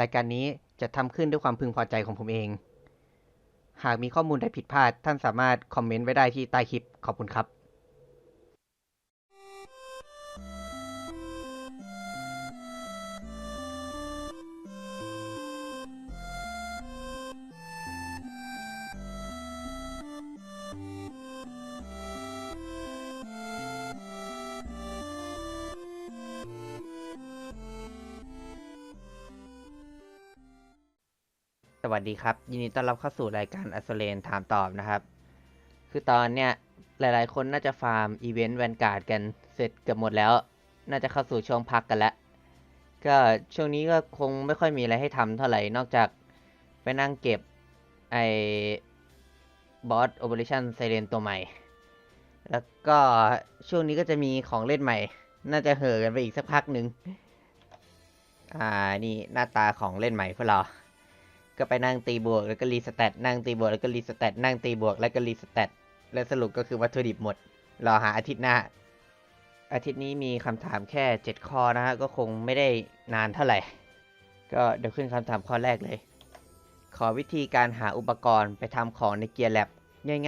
รายการนี้จะทำขึ้นด้วยความพึงพอใจของผมเอง หากมีข้อมูลใดผิดพลาดท่านสามารถคอมเมนต์ไว้ได้ที่ใต้คลิป ขอบคุณครับ วัสดีครับ ยินดีต้อนรับเข้าสู่รายการอัสเลนถามตอบนะครับ คือตอนเนี้ยหลายๆ คนน่าจะฟาร์มอีเวนต์แวนการ์ดกันเสร็จเกือบหมดแล้ว น่าจะเข้าสู่ช่วงพักกันแล้ว ก็ช่วงนี้ก็คงไม่ค่อยมีอะไรให้ทำเท่าไหร่ นอกจากไปนั่งเก็บไอ้บอสโอเปอเรชั่นไซเรนตัวใหม่ แล้วก็ช่วงนี้ก็จะมีของเล่นใหม่ น่าจะเห่อกันไปอีกสักพักหนึ่งอ่า นี่หน้าตาของเล่นใหม่พวกเรา ก็ไปนั่งตีบวกแล้วก็รีสแตทนั่งตีบวกแล้วก็รีสแตทนั่งตีบวกแล้วก็รีสแตทและสรุปก็คือวัตถุดิบหมด รอหาอาทิตย์หน้า อาทิตย์นี้มีคำถามแค่ 7 ข้อนะฮะ ก็คงไม่ได้นานเท่าไหร่ ก็เดี๋ยวขึ้นคำถามข้อแรกเลย ขอวิธีการหาอุปกรณ์ไปทำของในเกียร์แลบ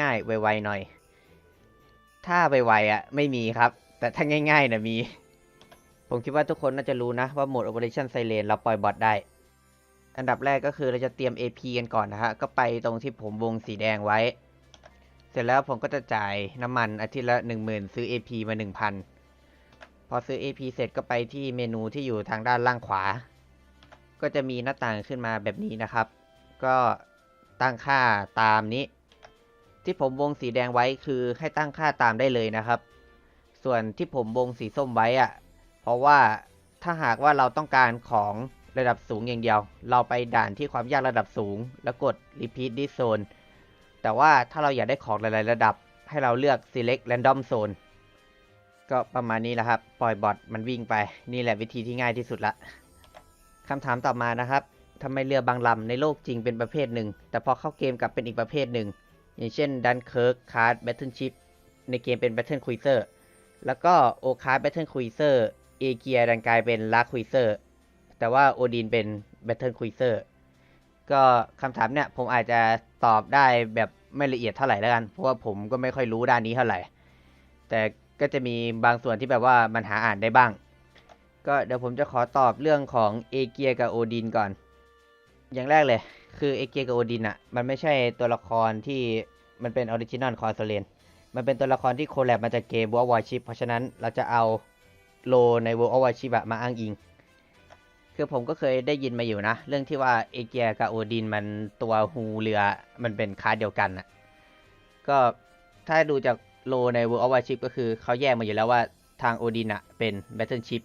ง่ายๆ ไวๆหน่อย ถ้าไวๆอะไม่มีครับ แต่ถ้าง่ายๆนะมี ผมคิดว่าทุกคนน่าจะรู้นะว่าโหมด Operation Siren เราปล่อยบอทได้ อันดับแรกก็คือเราจะเตรียม AP กันก่อนนะฮะ ก็ไปตรงที่ผมวงสีแดงไว้ เสร็จแล้วผมก็จะจ่ายน้ำมันอาทิตย์ละ10,000 ซื้อ AP มา 1,000 พอซื้อ AP เสร็จก็ไปที่เมนูที่อยู่ทางด้านล่างขวา ก็จะมีหน้าต่างขึ้นมาแบบนี้นะครับ ก็ตั้งค่าตามนี้ ที่ผมวงสีแดงไว้คือให้ตั้งค่าตามได้เลยนะครับ ส่วนที่ผมวงสีส้มไว้อะเพราะว่าถ้าหากว่าเราต้องการของ ระดับสูงอย่างเดียว เราไปด่านที่ความยากระดับสูง แล้วกด repeat this zone แต่ว่าถ้าเราอยากได้ของหลายๆระดับ ให้เราเลือก select random zone ก็ประมาณนี้แหละครับ ปล่อยบอทมันวิ่งไปนี่แหละวิธีที่ง่ายที่สุดละคำถามต่อมานะครับทำไมเรือบางลำในโลกจริงเป็นประเภทหนึ่ง แต่พอเข้าเกมกลับเป็นอีกประเภทหนึ่ง อย่างเช่นดันเคิร์กคาร์ดแบทเทิลชิพในเกมเป็นแบทเทิลคุยเซอร์แล้วก็โอคาร์ดแบทเทิลคุยเซอร์เอเกียดันกลายเป็นลาคุยเซอร์ แต่ว่าโอดินเป็น Battle Cruiser ก็คำถามเนี่ยผมอาจจะตอบได้แบบไม่ละเอียดเท่าไหร่แล้วกัน เพราะว่าผมก็ไม่ค่อยรู้ด้านนี้เท่าไหร่ แต่ก็จะมีบางส่วนที่แบบว่ามันหาอ่านได้บ้าง ก็เดี๋ยวผมจะขอตอบเรื่องของเอเกียกับโอดินก่อน อย่างแรกเลย คือเอเกียกับโอดินอะมันไม่ใช่ตัวละครที่มันเป็นออริจินอลคอร์โซเลนมันเป็นตัวละครที่โคแลบมาจากเกม World of Warship เพราะฉะนั้นเราจะเอาโลใน World of Warship มาอ้างอิง คือผมก็เคยได้ยินมาอยู่นะ เรื่องที่ว่าเอเกียกับโอดินมันตัวฮูเรือมันเป็นคาเดียวกันน่ะก็ถ้าดูจากโลใน World of Warship ก็คือเขาแยกมาอยู่แล้วว่าทางโอดินอะเป็น Battleship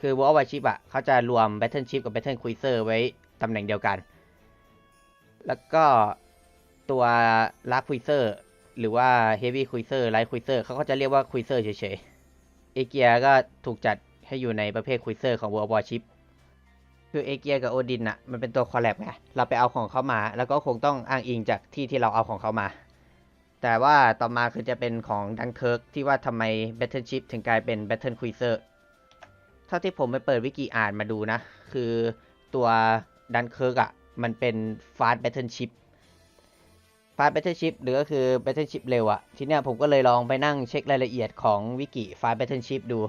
คือ World of Warship อะเขาจะรวม Battleship กับ Battle Cruiser ไว้ตำแหน่งเดียวกัน แล้วก็ตัว l a r g Cruiser หรือว่า Heavy Cruiser Light Cruiser เขาก็จะเรียกว่า Cruiser เฉยๆ เอเกียก็ถูกจัดให้อยู่ในประเภท Cruiser ของ World of Warship คือเอเกียกับโอดินอะมันเป็นตัวคอลแลบไงเราไปเอาของเขามา แล้วก็คงต้องอ้างอิงจากที่ที่เราเอาของเขามา แต่ว่าต่อมาคือจะเป็นของดันเคิร์กที่ว่าทำไม Battleship ถึงกลายเป็น Battle Cruiser เท่าที่ผมไปเปิดวิกิอ่านมาดูนะ คือตัวดันเคิร์กอะ มันเป็น Fast Battleship Fast Battleship หรือก็คือ Battleship เร็วอะทีเนี้ยผมก็เลยลองไปนั่งเช็ครายละเอียดของวิกิ Fast Battleship ดู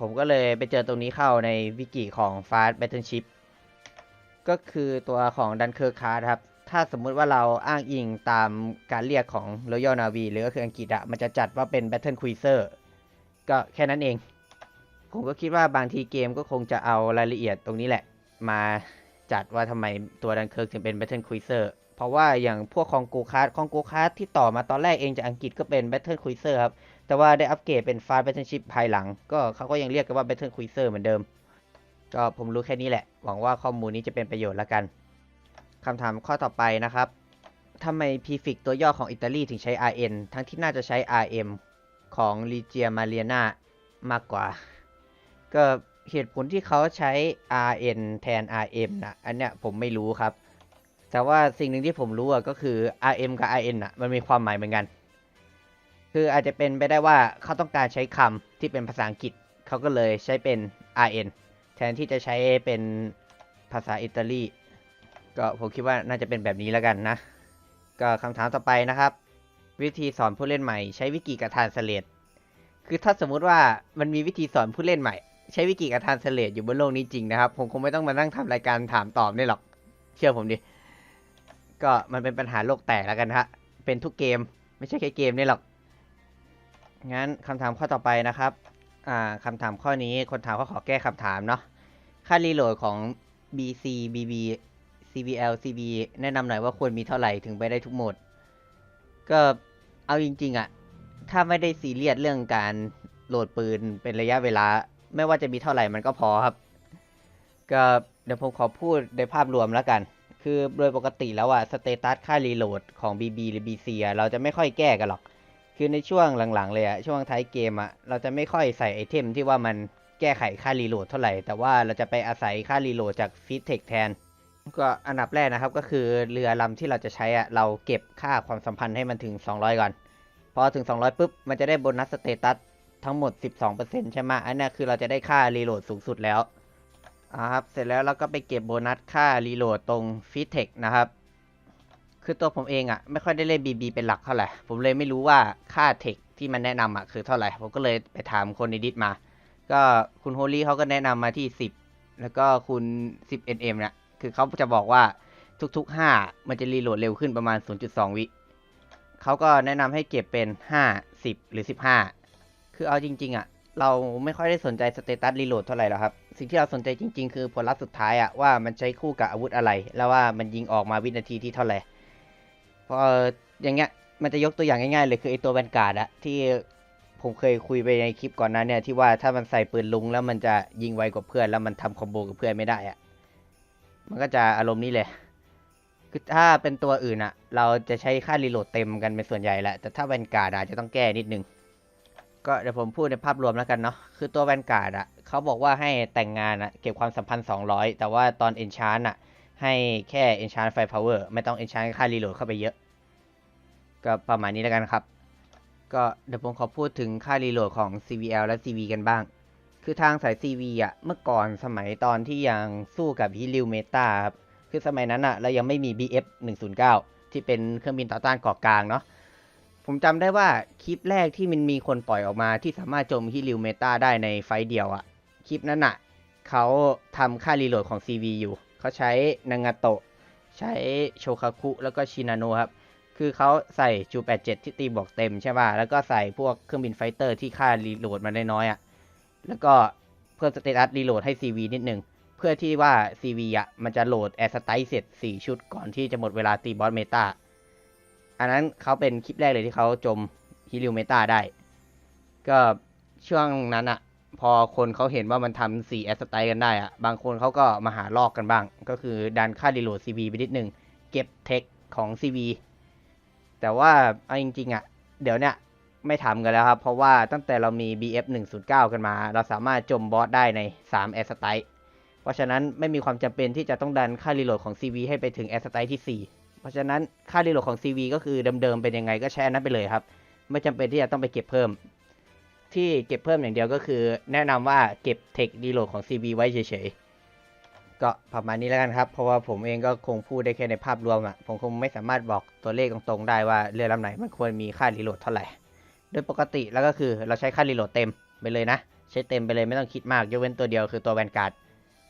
ผมก็เลยไปเจอตรงนี้เข้าในวิกิของ Fast Battleship ก็คือตัวของ Dunkirk Card ครับ ถ้าสมมุติว่าเราอ้างอิงตามการเรียกของ Royal Navy หรือก็คืออังกฤษอะมันจะจัดว่าเป็น Battle Cruiser ก็แค่นั้นเอง ผมก็คิดว่าบางทีเกมก็คงจะเอารายละเอียดตรงนี้แหละ มาจัดว่าทำไมตัว Dunkirk ถึงเป็น Battle Cruiser เพราะว่าอย่างพวกของโกคาร์ดของโกคาร์ดที่ต่อมาตอนแรกเองจากอังกฤษก็เป็น Battle Cruiser ครับ แต่ว่าได้อัปเกรดเป็น Fast Battleship ภายหลัง ก็เขาก็ยังเรียกกันว่า Battle Cruiser เหมือนเดิม ก็ผมรู้แค่นี้แหละ หวังว่าข้อมูลนี้จะเป็นประโยชน์ละกันคำถามข้อต่อไปนะครับทำไม Prefix ตัวย่อของอิตาลีถึงใช้ RN ทั้งที่น่าจะใช้ RM ของ Regia Mariana มากกว่า ก็เหตุผลที่เขาใช้ RN แทน RM นะ อันเนี้ยผมไม่รู้ครับ แต่ว่าสิ่งหนึ่งที่ผมรู้อะก็คือ RM กับ RN อะมันมีความหมายเหมือนกัน คืออาจจะเป็นไปได้ว่าเขาต้องการใช้คำที่เป็นภาษาอังกฤษ เขาก็เลยใช้เป็น RN แทนที่จะใช้เป็นภาษาอิตาลี ก็ผมคิดว่าน่าจะเป็นแบบนี้แล้วกันนะ ก็คำถามต่อไปนะครับ วิธีสอนผู้เล่นใหม่ ใช้วิกิกับทานสเลตคือถ้าสมมุติว่ามันมีวิธีสอนผู้เล่นใหม่ ใช้วิกิกับทานสเลตอยู่บนโลกนี้จริงนะครับ ผมคงไม่ต้องมานั่งทำรายการถามตอบนี่หรอก เชื่อผมดิ ก็มันเป็นปัญหาโลกแตกแล้วกันฮะ เป็นทุกเกม ไม่ใช่แค่เกมนี่หรอก งั้นคำถามข้อต่อไปนะครับ อ่าคำถามข้อนี้คนถามเขาขอแก้คำถามเนาะ ค่ารีโหลดของ BC BB CBL CB แนะนำหน่อยว่าควรมีเท่าไหร่ถึงไปได้ทุกโหมด ก็เอาจริง ๆอะถ้าไม่ได้ซีเรียสเรื่องการโหลดปืนเป็นระยะเวลา ไม่ว่าจะมีเท่าไหร่มันก็พอครับ ก็เดี๋ยวผมขอพูดในภาพรวมแล้วกัน คือโดยปกติแล้วอะสเตตัสค่ารีโหลดของ BB หรือ BC อะเราจะไม่ค่อยแก้กันหรอก คือในช่วงหลังๆเลยอะช่วงท้ายเกมอะเราจะไม่ค่อยใส่ไอเทมที่ว่ามันแก้ไขค่ารีโหลดเท่าไหร่ แต่ว่าเราจะไปอาศัยค่ารีโหลดจากฟีดเทคแทน ก็อันดับแรกนะครับก็คือเรือลำที่เราจะใช้อะเราเก็บค่าความสัมพันธ์ให้มันถึง 200 ก่อน พอถึง 200ปุ๊บมันจะได้โบนัสสเตตัสทั้งหมด 12%ใช่ไหมอันนี้คือเราจะได้ค่ารีโหลดสูงสุดแล้ว อ่าครับ เสร็จแล้วเราก็ไปเก็บโบนัสค่ารีโหลดตรงฟีเทคนะครับ คือตัวผมเองอะ่ะ ไม่ค่อยได้เล่น BB เป็นหลักเท่าไหร่ ผมเลยไม่รู้ว่าค่าเทคที่มันแนะนำอะคือเท่าไหร่ ผมก็เลยไปถามคนในดิสมา ก็คุณโฮลี่เขาก็แนะนำมาที่ 10 แล้วก็คุณ 10nm เนี่ย คือเขาจะบอกว่าทุกๆ 5 มันจะรีโหลดเร็วขึ้นประมาณ 0.2 วิเขาก็แนะนำให้เก็บเป็น 5 10 หรือ 15 คือเอาจริง ๆอะ เราไม่ค่อยได้สนใจสเตตัสรีโหลดเท่าไหร่หรอกครับ สิ่งที่เราสนใจจริงๆ คือผลลัพธ์สุดท้ายอะว่ามันใช้คู่กับอาวุธอะไร แล้วว่ามันยิงออกมาวินาทีที่เท่าไหร่พออย่างเงี้ยมันจะยกตัวอย่างง่ายๆเลยคือไอตัวแวนการ์ดอะที่ผมเคยคุยไปในคลิปก่อนหนั้นเนี่ยที่ว่าถ้ามันใส่ปืนลุงแล้วมันจะยิงไวกว่าเพื่อน แล้วมันทำคอมโบกับเพื่อนไม่ได้อะมันก็จะอารมณ์นี้เลยคือถ้าเป็นตัวอื่นอะเราจะใช้ค่ารีโหลดเต็มกันเป็นส่วนใหญ่แหละแต่ถ้าแวนการ์ดอาจจะต้องแก้นิดนึง ก็เดี๋ยวผมพูดในภาพรวมแล้วกันเนาะคือตัวแวนการ์ดอะเขาบอกว่าให้แต่งงานอะเก็บความสัมพันธ์ 200 แต่ว่าตอนเอนชานอะให้แค่เอนชานไฟพาวเวอร์ไม่ต้องเอนชานค่ารีโหลดเข้าไปเยอะ ก็ประมาณนี้แล้วกันครับ ก็เดี๋ยวผมขอพูดถึงค่ารีโหลดของ CVL และ CV กันบ้าง คือทางสาย CV อะเมื่อก่อนสมัยตอนที่ยังสู้กับฮิลิวเมตาครับคือสมัยนั้นอะเรายังไม่มี BF 109ที่เป็นเครื่องบินต่อต้านเกาะกลางเนาะ ผมจำได้ว่าคลิปแรกที่มันมีคนปล่อยออกมาที่สามารถโจมฮิลิวเมตาได้ในไฟเดียวอะคลิปนั้นอะเขาทำค่ารีโหลดของ CV อยู่ เขาใช้นางาโตะ ใช้โชคาคุ แล้วก็ชินาโนะครับ คือเขาใส่จู87 ที่ตีบวกเต็มใช่ป่ะ แล้วก็ใส่พวกเครื่องบินไฟเตอร์ที่ค่ารีโหลดมันได้น้อยอะ่ะแล้วก็เพิ่มสเตตัสรีโหลดให้ CV นิดนึง เพื่อที่ว่า CV อะมันจะโหลดแอร์สไตล์เสร็จ 4 ชุดก่อนที่จะหมดเวลาตีบอสเมตา อันนั้นเขาเป็นคลิปแรกเลยที่เขาจมฮิลิวเมตาได้ ก็ช่วงนั้นอะพอคนเขาเห็นว่ามันทำ4แอสไตล์กันได้อะบางคนเขาก็มาหาลอกกันบ้าง ก็คือดันค่ารีโหลด CV ไปนิดนึง เก็บเทคของ CV แต่ว่าเอาจริงๆอะเดี๋ยวเนี้ยไม่ทำกันแล้วครับ เพราะว่าตั้งแต่เรามี BF 109กันมา เราสามารถจมบอสได้ใน3 a i r Strike เพราะฉะนั้นไม่มีความจำเป็นที่จะต้องดันค่ารีโหลดของ CV ให้ไปถึง a i r Strike ที่ 4 เพราะฉะนั้นค่ารีโหลดของ CV ก็คือเดิมๆเป็นยังไงก็ใช้อันนั้นไปเลยครับ ไม่จำเป็นที่จะต้องไปเก็บเพิ่ม ที่เก็บเพิ่มอย่างเดียวก็คือ แนะนำว่าเก็บเทครีโหลดของ CV ไว้เฉยๆก็ประมาณนี้แล้วกันครับ เพราะว่าผมเองก็คงพูดได้แค่ในภาพรวมอะ่ะผมคงไม่สามารถบอกตัวเลขตรงๆได้ว่าเรือลำไหนมันควรมีค่ารีโหลดเท่าไหร่โดยปกติแล้วก็คือเราใช้ค่ารีโหลดเต็มไปเลยนะ ใช้เต็มไปเลยไม่ต้องคิดมากยกเว้นตัวเดียวคือตัวแวนการ์ด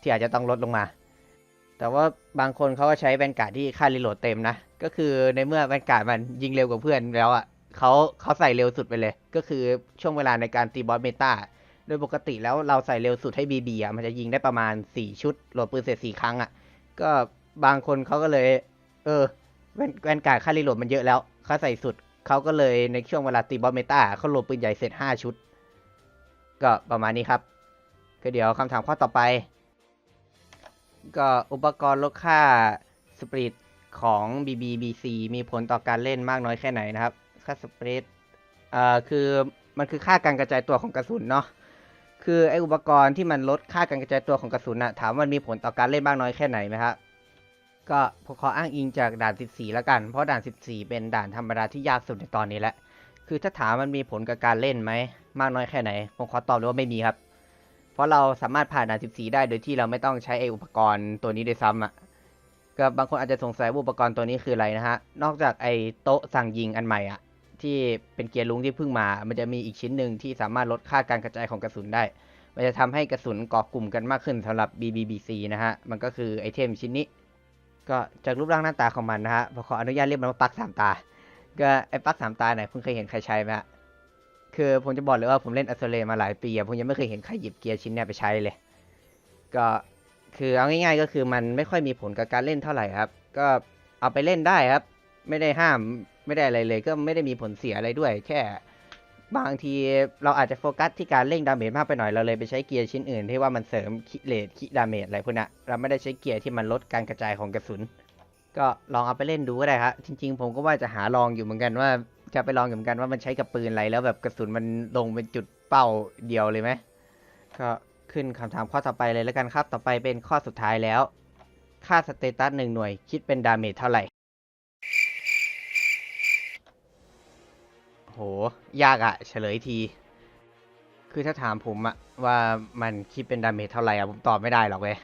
ที่อาจจะต้องลดลงมา แต่ว่าบางคนเขาก็ใช้แวนการ์ดที่ค่ารีโหลดเต็มนะ ก็คือในเมื่อแวนการ์ดมันยิงเร็วกว่าเพื่อนแล้วอะเขาเขาใส่เร็วสุดไปเลย ก็คือช่วงเวลาในการตีบอสเมตาโดยปกติแล้วเราใส่เร็วสุดให้ BB อะมันจะยิงได้ประมาณ 4 ชุดโหลดปืนเสร็จ4ครั้งอะ ก็บางคนเขาก็เลย เออแวนแวนการ์ดค่ารีโหลดมันเยอะแล้วเขาใส่สุดเขาก็เลยในช่วงเวลาตีบอสเมตาเขาโหลดปืนใหญ่เสร็จ5ชุด ก็ประมาณนี้ครับก็เดี๋ยวคำถามข้อต่อไป ก็อุปกรณ์ลดค่าสปริตของ BBBC มีผลต่อการเล่นมากน้อยแค่ไหนนะครับ ค่าสปริตอ่าคือมันคือค่าการกระจายตัวของกระสุนเนาะคือไออุปกรณ์ที่มันลดค่าการกระจายตัวของกระสุนอะถามว่ามันมีผลต่อการเล่นมากน้อยแค่ไหนไหมครับก็ผมขออ้างอิงจากด่าน 14 แล้วกัน เพราะด่าน 14 เป็นด่านธรรมดาที่ยากสุดในตอนนี้แหละ คือถ้าถามมันมีผลกับการเล่นไหม มากน้อยแค่ไหน ผมขอตอบเลยว่าไม่มีครับ เพราะเราสามารถผ่านด่าน14 ได้โดยที่เราไม่ต้องใช้ไออุปกรณ์ตัวนี้ด้วยซ้ำอะก็บางคนอาจจะสงสัยว่าอุปกรณ์ตัวนี้คืออะไรนะฮะ นอกจากไอโต๊ะสั่งยิงอันใหม่อะที่เป็นเกียร์ลุงที่เพิ่งมา มันจะมีอีกชิ้นหนึ่งที่สามารถลดค่าการกระจายของกระสุนได้ มันจะทำให้กระสุนเกาะกลุ่มกันมากขึ้นสำหรับ BBBC นะฮะ มันก็คือไอเทมชิ้นนี้ ก็จากรูปร่างหน้าตาของมันนะฮะขออนุญาตเรียกมันว่าปักสามตา ก็ไอ้ปักสามตาไหนคุณเคยเห็นใครใช้ไหมฮะ คือผมจะบอกเลยว่าผมเล่นอัสเซเลมาหลายปีอะผมยังไม่เคยเห็นใครหยิบเกียร์ชิ้นเนี้ยไปใช้เลย ก็คือเอาง่ายๆก็คือมันไม่ค่อยมีผลกับการเล่นเท่าไหร่ครับ ก็เอาไปเล่นได้ครับ ไม่ได้ห้ามไม่ได้อะไรเลย ก็ไม่ได้มีผลเสียอะไรด้วย แค่บางทีเราอาจจะโฟกัสที่การเร่งดาเมจมากไปหน่อยเราเลยไปใช้เกียร์ชิ้นอื่น ที่ว่ามันเสริมคิเลทคิดาเมจอะไรพวกนั้นเราไม่ได้ใช้เกียร์ที่มันลดการกระจายของกระสุน ก็ลองเอาไปเล่นดูก็ได้ครับจริง ๆ ผมก็ว่าจะหาลองอยู่เหมือนกันว่า จะไปลองเหมือนกันว่ามันใช้กับปืนอะไรแล้วแบบกระสุนมันลงเป็นจุดเป้าเดียวเลยไหมก็ขึ้นคำถามข้อต่อไปเลยแล้วกันครับ ต่อไปเป็นข้อสุดท้ายแล้ว ค่าสเตตัสหนึ่งหน่วย คิดเป็นดาเมจเท่าไหร่ โห ยากอะเฉลยที คือถ้าถามผมอะว่ามันคิดเป็นดาเมจเท่าไหร่อะผมตอบไม่ได้หรอกเว้ย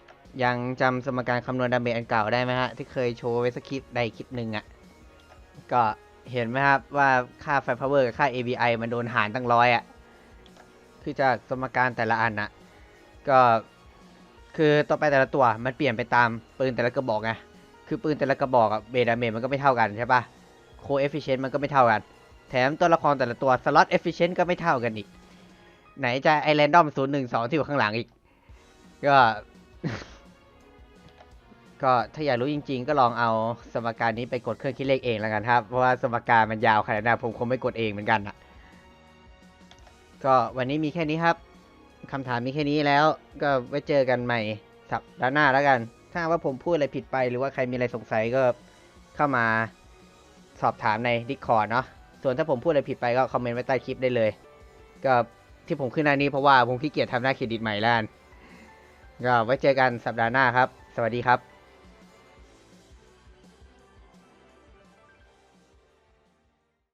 ยังจำสมการคำนวณดาเมจอันเก่าได้ไหมฮะ ที่เคยโชว์ไว้สักคลิปใดคลิปหนึ่งอะก็ เห็นไหมครับว่าค่าไฟพาวเวอร์กับค่า ABI มันโดนหารตั้งร้อยอะคือจากสมการแต่ละอันอะก็คือต่อไปแต่ละตัวมันเปลี่ยนไปตามปืนแต่ละกระบอกไง คือปืนแต่ละกระบอกอะเบดาเมจมันก็ไม่เท่ากันใช่ปะโคเอฟฟิเชนต์มันก็ไม่เท่ากัน แถมตัวละครแต่ละตัวสล็อตเอฟฟิเชนต์ก็ไม่เท่ากันอีก ไหนจะไอแรนดอมศูนย์หนึ่งสองที่อยู่ข้างหลังอีก ก็ ก็ถ้าอยากรู้จริง ๆ ก็ลองเอาสมการนี้ไปกดเครื่องคิดเลขเองแล้วกันครับ เพราะว่าสมการมันยาวขนาดนั้นผมคงไม่กดเองเหมือนกันนะก็วันนี้มีแค่นี้ครับคำถามมีแค่นี้แล้ว ก็ไว้เจอกันใหม่สัปดาห์หน้าแล้วกัน ถ้าว่าผมพูดอะไรผิดไปหรือว่าใครมีอะไรสงสัยก็เข้ามาสอบถามใน Discord เนาะส่วนถ้าผมพูดอะไรผิดไปก็คอมเมนต์ไว้ใต้คลิปได้เลย ก็ที่ผมขึ้นหน้านี้เพราะว่าผมขี้เกียจทำหน้าเครดิตใหม่แล้วก็ไว้เจอกันสัปดาห์หน้าครับ สวัสดีครับ